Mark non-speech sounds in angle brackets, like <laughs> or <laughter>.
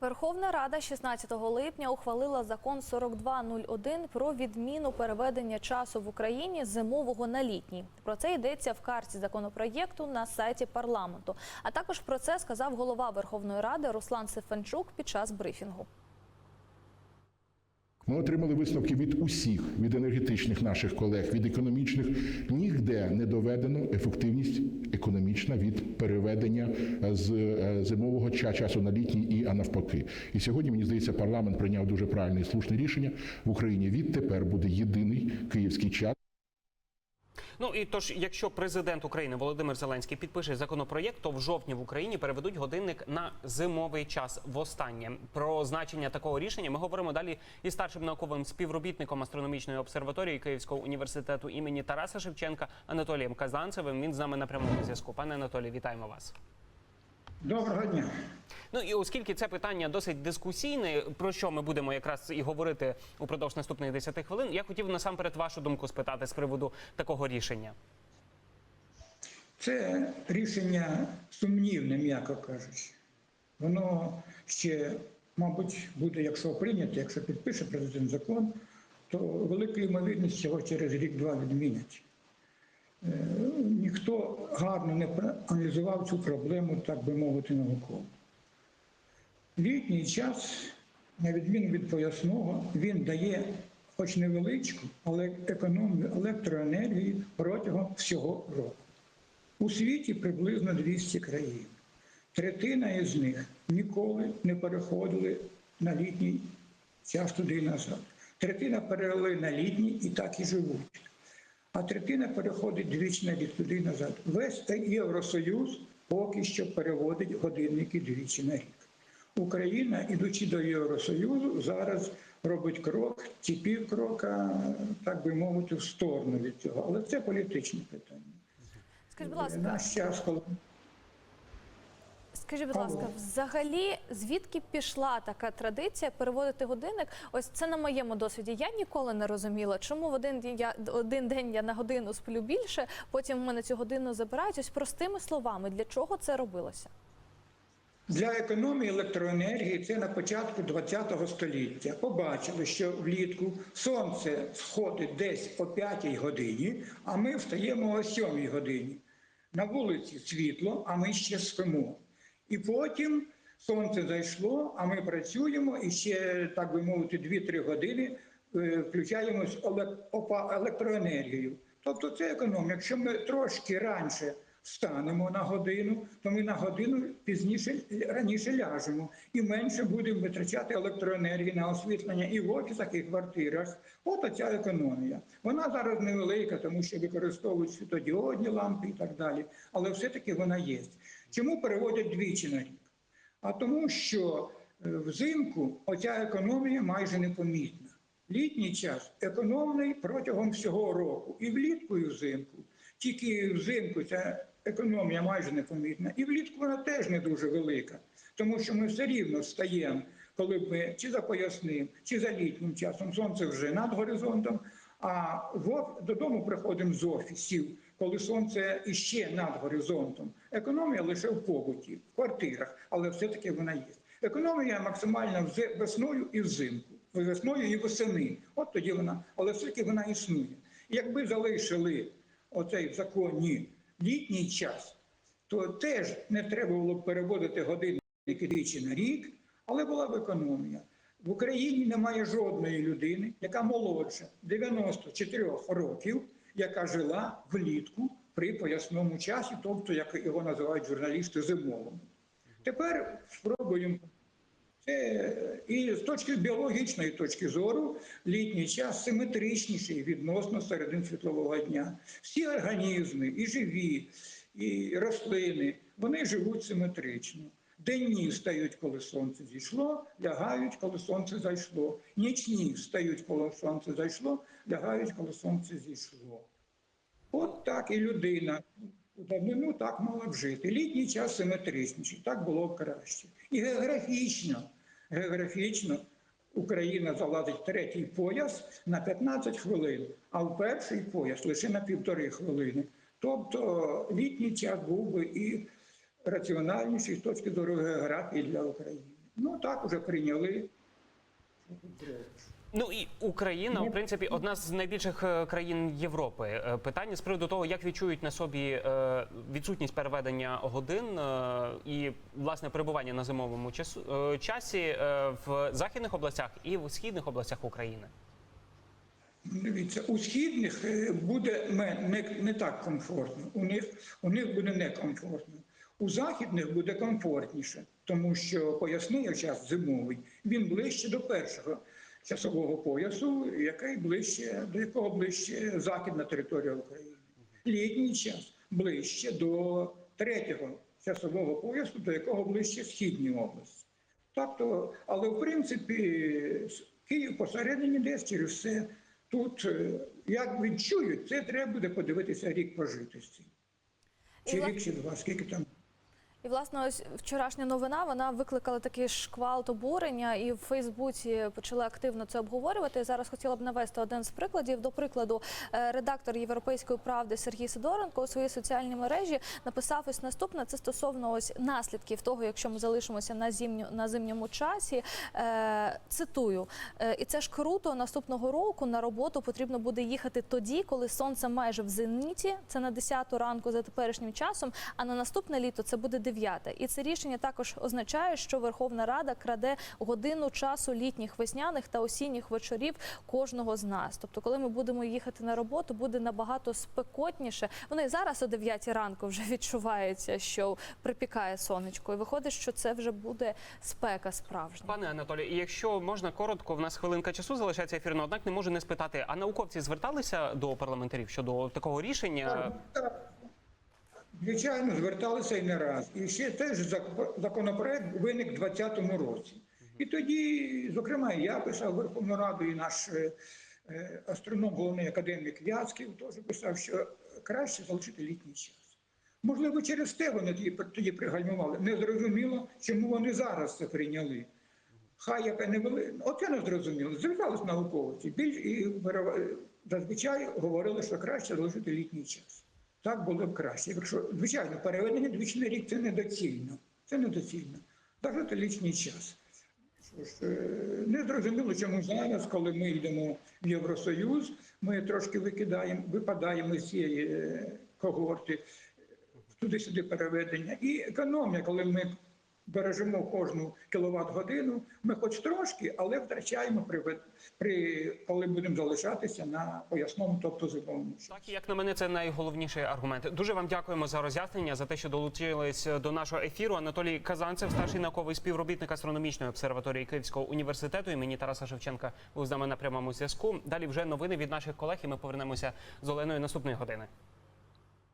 Верховна Рада 16 липня ухвалила закон 4201 про відміну переведення часу в Україні зимового на літній. Про це йдеться в карті законопроєкту на сайті парламенту. А також про це сказав голова Верховної Ради Руслан Сефанчук під час брифінгу. Ми отримали висновки від усіх, від енергетичних наших колег, від економічних. Ніде не доведено ефективність економічна від переведення з е, зимового ча- часу на літній і а навпаки. І сьогодні мені здається, парламент прийняв дуже правильне і слушне рішення в Україні. Відтепер буде єдиний київський час. Ну і тож, якщо президент України Володимир Зеленський підпише законопроєкт, то в жовтні в Україні переведуть годинник на зимовий час. Востаннє про значення такого рішення ми говоримо далі із старшим науковим співробітником астрономічної обсерваторії Київського університету імені Тараса Шевченка Анатолієм Казанцевим. Він з нами на прямому зв'язку. Пане Анатолій, вітаємо вас. Доброго дня. Ну і оскільки це питання досить дискусійне, про що ми будемо якраз і говорити упродовж наступних 10 хвилин, я хотів насамперед вашу думку спитати з приводу такого рішення. Це рішення сумнівне, м'яко кажучи. Воно ще, мабуть, буде, якщо прийнято, якщо підпише президент закон, то велика ймовірність його через рік-два відмінять. Е, Ніхто гарно не проаналізував цю проблему, так би мовити, науково. Літній час, на відміну від поясного, він дає хоч невеличку, але економію електроенергії протягом всього року. У світі приблизно 200 країн. Третина із них ніколи не переходили на літній час туди і назад. Третина перевели на літній і так і живуть. А третина переходить двічі на рік туди і назад. Весь Євросоюз поки що переводить годинники двічі на рік. Україна, ідучи до Євросоюзу, зараз робить крок чи півкрока, так би мовити, в сторону від цього. Але це політичне питання. Скажіть, будь ласка, Наш час, коли скажіть, будь ласка, взагалі звідки пішла така традиція переводити годинник? Ось це на моєму досвіді. Я ніколи не розуміла, чому в один день я один день я на годину сплю більше, потім в мене цю годину забирають. Ось простими словами, для чого це робилося? Для економії електроенергії це на початку ХХ століття. Побачили, що влітку сонце сходить десь о 5 годині, а ми встаємо о 7 годині. На вулиці світло, а ми ще спимо. І потім сонце зайшло, а ми працюємо і ще, так би мовити, 2-3 години е, включаємось еле- електроенергію. Тобто це економія. Якщо ми трошки раніше встанемо на годину, то ми на годину пізніше раніше ляжемо і менше будемо витрачати електроенергії на освітлення і в офісах, і в квартирах. От оця економія. Вона зараз невелика, тому що використовують світодіодні лампи і так далі. Але все-таки вона є. Чому переводять двічі на рік? А тому, що е, взимку оця економія майже непомітна. Літній час економний протягом всього року, і влітку, і взимку. Тільки взимку ця економія майже непомітна, і влітку вона теж не дуже велика, тому що ми все рівно встаємо, коли ми чи за поясним, чи за літнім часом сонце вже над горизонтом. А додому приходимо з офісів, коли сонце іще над горизонтом. Економія лише в побуті, в квартирах, але все-таки вона є. Економія максимальна весною і взимку, весною і восени. От тоді вона, але все-таки вона існує. Якби залишили оцей в законі літній час, то теж не треба було б переводити годинники двічі на рік, але була б економія. В Україні немає жодної людини, яка молодша 94 років, яка жила влітку при поясному часі, тобто, як його називають журналісти, зимовому. Тепер спробуємо. Це і з точки біологічної точки зору літній час симетричніший відносно середин світлового дня. Всі організми, і живі, і рослини, вони живуть симетрично. Денні встають, коли сонце зійшло, лягають, коли сонце зайшло. Нічні встають, коли сонце зайшло, лягають, коли сонце зійшло. От так і людина у давнину так мала б жити. Літній час симетричніший, так було б краще. І географічно, географічно Україна залазить третій пояс на 15 хвилин, а в перший пояс лише на півтори хвилини. Тобто літній час був би і раціональніший з точки зору географії для України. Ну так уже прийняли. Ну і Україна, в принципі, одна з найбільших е, країн Європи. Е, Питання з приводу того, як відчують на собі е, відсутність переведення годин і власне перебування на зимовому часі в західних областях і в східних областях України. Дивіться, у східних буде не, не так комфортно. У них, у них буде некомфортно. У західних буде комфортніше, тому що поясний час зимовий він ближче до першого часового поясу, який ближче до якого ближче західна територія України. Літній час ближче до третього часового поясу, до якого ближче східні області. Тобто, але в принципі Київ посередині десь через все. Тут е, як відчують, це треба буде подивитися рік пожитості. Чи рік, чи два, скільки там. І власне, ось вчорашня новина вона викликала такий шквал обурення, і в Фейсбуці почали активно це обговорювати. Зараз хотіла б навести один з прикладів. До прикладу, е, редактор Європейської правди Сергій Сидоренко у своїй соціальній мережі написав ось наступне. Це стосовно ось наслідків того, якщо ми залишимося на зимню на зимньому часі. Е, цитую, «Е, і це ж круто. Наступного року на роботу потрібно буде їхати тоді, коли сонце майже в зеніті. Це на 10 ранку за теперішнім часом. А на наступне літо це буде 9. І це рішення також означає, що Верховна Рада краде годину часу літніх, весняних та осінніх вечорів кожного з нас. Тобто, коли ми будемо їхати на роботу, буде набагато спекотніше. Вони зараз о 9 ранку вже <laughs> відчувається, що припікає сонечко, і виходить, що це вже буде спека справжня. Пане Анатолію, і якщо можна коротко, в нас хвилинка часу залишається ефірно, однак не можу не спитати. А науковці зверталися до парламентарів щодо такого рішення? Так, Звичайно, зверталися і не раз. І ще теж законопроект виник у 2020 році. І тоді, зокрема, я писав Верховну Раду, і наш е, е, астроном, головний академік В'язків, теж писав, що краще залишити літній час. Можливо, через те вони тоді, пригальмували. Не зрозуміло, чому вони зараз це прийняли. Хай яка не вели... Оце не зрозуміло. Звертались науковці. Більш і зазвичай говорили, що краще залишити літній час. Так було б краще. Якщо, звичайно, переведення двічі на рік це недоцільно. Це недоцільно. Навіть лічний час. Що ж, е, не зрозуміло, чому зараз, коли ми йдемо в Євросоюз, ми трошки викидаємо, випадаємо з цієї е, когорти туди-сюди переведення. І економія, коли ми бережемо кожну кіловат годину, ми хоч трошки, але втрачаємо при, при коли будемо залишатися на поясному, тобто зимовому. Так, як на мене, це найголовніший аргумент. Дуже вам дякуємо за роз'яснення, за те, що долучились до нашого ефіру. Анатолій Казанцев, старший науковий співробітник астрономічної обсерваторії Київського університету імені Тараса Шевченка, був з нами на прямому зв'язку. Далі вже новини від наших колег, і ми повернемося з Оленою наступної години.